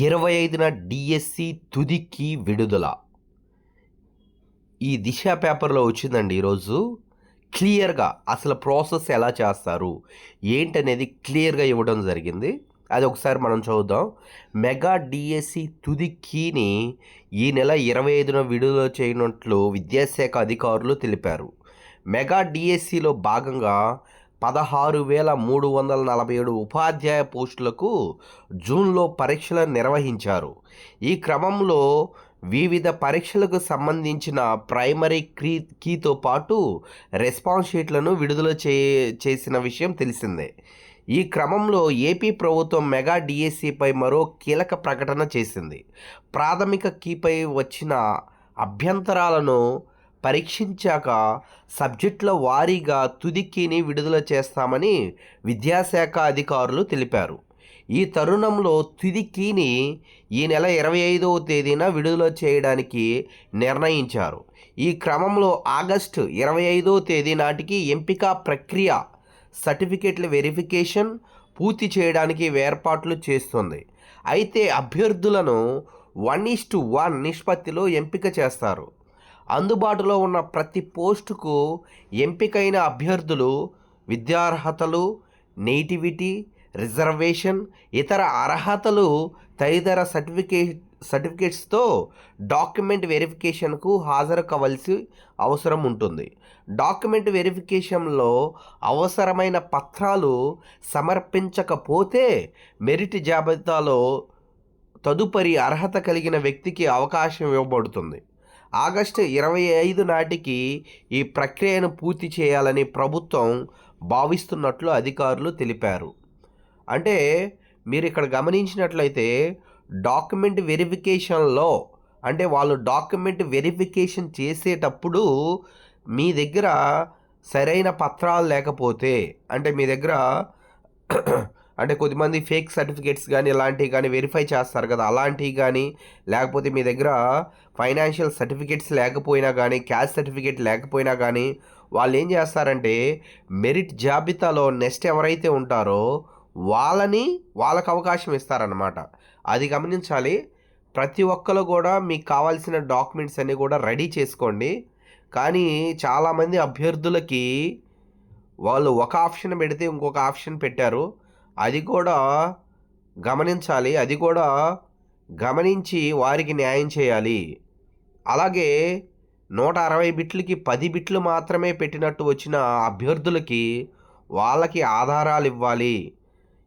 ఇరవై ఐదున డిఎస్సి తుదికి విడుదల. ఈ దిశ పేపర్లో వచ్చిందండి ఈరోజు క్లియర్గా అసలు ప్రాసెస్ ఎలా చేస్తారు ఏంటనేది క్లియర్గా ఇవ్వడం జరిగింది. అది ఒకసారి మనం చూద్దాం. మెగా డిఎస్సి తుది కీని ఈ నెల ఇరవై ఐదున విడుదల చేయనట్లు విద్యాశాఖ అధికారులు తెలిపారు. మెగా డిఎస్సిలో భాగంగా పదహారు వేల మూడు వందల నలభై ఏడు ఉపాధ్యాయ పోస్టులకు జూన్లో పరీక్షలు నిర్వహించారు. ఈ క్రమంలో వివిధ పరీక్షలకు సంబంధించిన ప్రైమరీ కీ కీతో పాటు రెస్పాన్స్ షీట్లను విడుదల చే చేసిన విషయం తెలిసిందే. ఈ క్రమంలో ఏపీ ప్రభుత్వం మెగా డిఎస్సిపై మరో కీలక ప్రకటన చేసింది. ప్రాథమిక కీపై వచ్చిన అభ్యంతరాలను పరీక్షించాక సబ్జెక్టుల వారీగా తుది కీని విడుదల చేస్తామని విద్యాశాఖ అధికారులు తెలిపారు. ఈ తరుణంలో తుది కీని ఈ నెల ఇరవై ఐదవ తేదీన విడుదల చేయడానికి నిర్ణయించారు. ఈ క్రమంలో ఆగస్టు ఇరవై ఐదవ తేదీ నాటికి ఎంపిక ప్రక్రియ సర్టిఫికేట్ల వెరిఫికేషన్ పూర్తి చేయడానికి ఏర్పాట్లు చేస్తుంది. అయితే అభ్యర్థులను వన్ ఈస్ టు వన్ నిష్పత్తిలో ఎంపిక చేస్తారు. అందుబాటులో ఉన్న ప్రతి పోస్టుకు ఎంపికైన అభ్యర్థులు విద్యార్హతలు నేటివిటీ రిజర్వేషన్ ఇతర అర్హతలు తదితర సర్టిఫికేట్ సర్టిఫికేట్స్తో డాక్యుమెంట్ వెరిఫికేషన్కు హాజరు కావాల్సి అవసరం ఉంటుంది. డాక్యుమెంట్ వెరిఫికేషన్లో అవసరమైన పత్రాలు సమర్పించకపోతే మెరిట్ జాబితాలో తదుపరి అర్హత కలిగిన వ్యక్తికి అవకాశం ఇవ్వబడుతుంది. ఆగస్టు ఇరవై ఐదు నాటికి ఈ ప్రక్రియను పూర్తి చేయాలని ప్రభుత్వం భావిస్తున్నట్లు అధికారులు తెలిపారు. అంటే మీరు ఇక్కడ గమనించినట్లయితే డాక్యుమెంట్ వెరిఫికేషన్లో అంటే వాళ్ళు డాక్యుమెంట్ వెరిఫికేషన్ చేసేటప్పుడు మీ దగ్గర సరైన పత్రాలు లేకపోతే అంటే మీ దగ్గర అంటే కొద్దిమంది ఫేక్ సర్టిఫికేట్స్ కానీ ఇలాంటివి కానీ వెరిఫై చేస్తారు కదా. అలాంటివి కానీ లేకపోతే మీ దగ్గర ఫైనాన్షియల్ సర్టిఫికేట్స్ లేకపోయినా కానీ క్యాష్ సర్టిఫికేట్ లేకపోయినా కానీ వాళ్ళు ఏం చేస్తారంటే మెరిట్ జాబితాలో నెక్స్ట్ ఎవరైతే ఉంటారో వాళ్ళని వాళ్ళకు అవకాశం ఇస్తారనమాట అది గమనించాలి. ప్రతి ఒక్కరు కూడా మీకు కావాల్సిన డాక్యుమెంట్స్ అన్నీ కూడా రెడీ చేసుకోండి. కానీ చాలామంది అభ్యర్థులకి వాళ్ళు ఒక ఆప్షన్ పెడితే ఇంకొక ఆప్షన్ పెట్టారు. అది కూడా గమనించాలి అది కూడా గమనించి వారికి న్యాయం చేయాలి. అలాగే నూట అరవై బిట్లకి పది బిట్లు మాత్రమే పెట్టినట్టు వచ్చిన అభ్యర్థులకి వాళ్ళకి ఆధారాలు ఇవ్వాలి.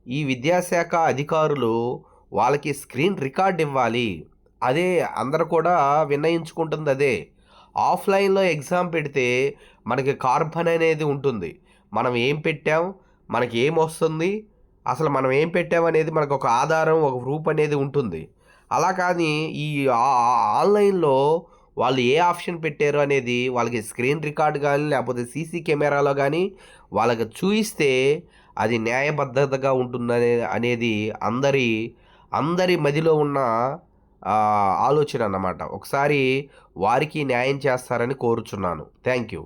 ఈ విద్యాశాఖ అధికారులు వాళ్ళకి స్క్రీన్ రికార్డ్ ఇవ్వాలి. అదే అందరు కూడా విన్నయించుకుంటుంది అదే. ఆఫ్లైన్లో ఎగ్జామ్ పెడితే మనకి కార్బన్ అనేది ఉంటుంది. మనం ఏం పెట్టాం? మనకి ఏం వస్తుంది? అసలు మనం ఏం పెట్టామనేది మనకు ఒక ఆధారం ఒక ప్రూఫ్ అనేది ఉంటుంది. అలా కానీ ఈ ఆన్లైన్లో వాళ్ళు ఏ ఆప్షన్ పెట్టారు అనేది వాళ్ళకి స్క్రీన్ రికార్డ్ కానీ లేకపోతే సీసీ కెమెరాలో కానీ వాళ్ళకి చూయిస్తే అది న్యాయబద్ధతగా ఉంటుందనే అనేది అందరి అందరి మదిలో ఉన్న ఆలోచన అన్నమాట. ఒకసారి వారికి న్యాయం చేస్తారని కోరుచున్నాను. Thank you.